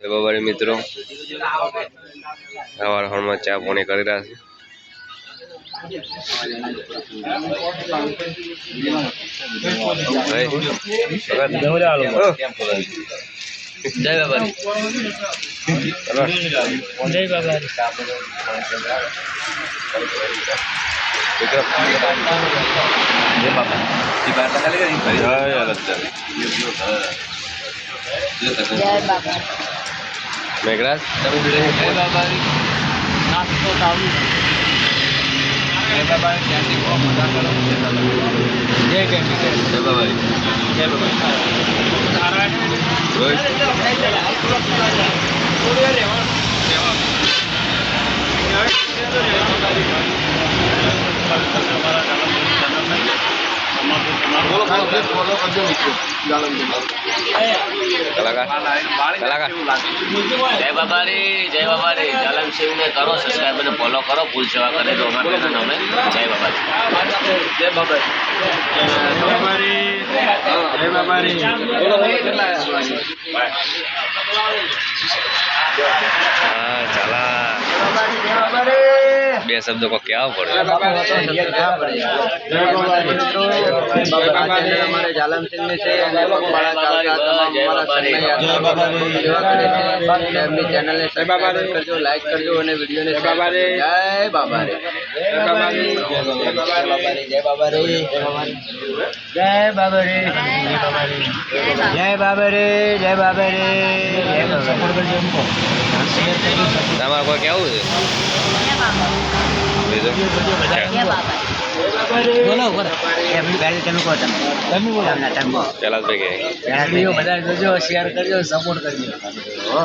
જય બાબારી મિત્રો સવાર સવારમાં ચા પાણી કરી રહ્યા છે ભાઈ, ભગત. જય બાબારી જય બાબા મેઘરાજ. તમે જોડે નાસ્તો ચાલુ જય બાબાભાઈ જય બાબાભાઈ રોહિત. જય બાબારી જય બાબા. જય બાબારી જય બાબારી જાલમ સિંહને કરો સબસ્ક્રાઈબ અને ફોલો કરો ભૂલ સેવા કરે તો અમારા પેલા નામે જય બાબારી જય બાબા. જય હા ચાલા બે શબ્દો કો ક્યાં પડે લાઈક કરજો અને વિડીયોને તમારે કોઈ કેવું છે બાબા બોલો બોલો. એમની ગાડી તમે કહો તમે. તમે બોલો. એમના તમે પેલા જ ભાઈ વીડિયો બધા જોજો શેર કરજો સપોર્ટ કરજો. હો.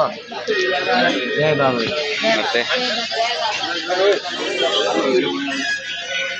જય બાબા કે